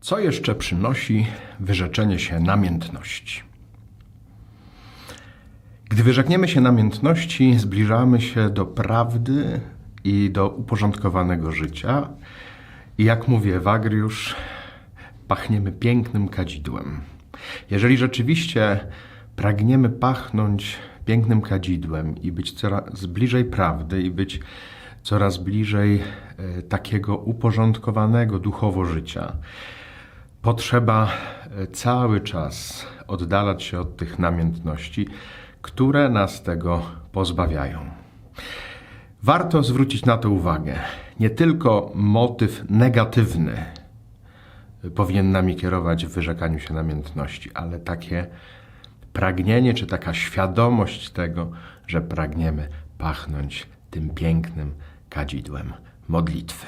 Co jeszcze przynosi wyrzeczenie się namiętności? Gdy wyrzekniemy się namiętności, zbliżamy się do prawdy i do uporządkowanego życia. I jak mówi Ewagriusz, pachniemy pięknym kadzidłem. Jeżeli rzeczywiście pragniemy pachnąć pięknym kadzidłem i być coraz bliżej prawdy i być coraz bliżej e, takiego uporządkowanego duchowo życia, potrzeba e, cały czas oddalać się od tych namiętności, które nas tego pozbawiają. Warto zwrócić na to uwagę. Nie tylko motyw negatywny powinien nami kierować w wyrzekaniu się namiętności, ale takie pragnienie czy taka świadomość tego, że pragniemy pachnąć tym pięknym kadzidłem modlitwy.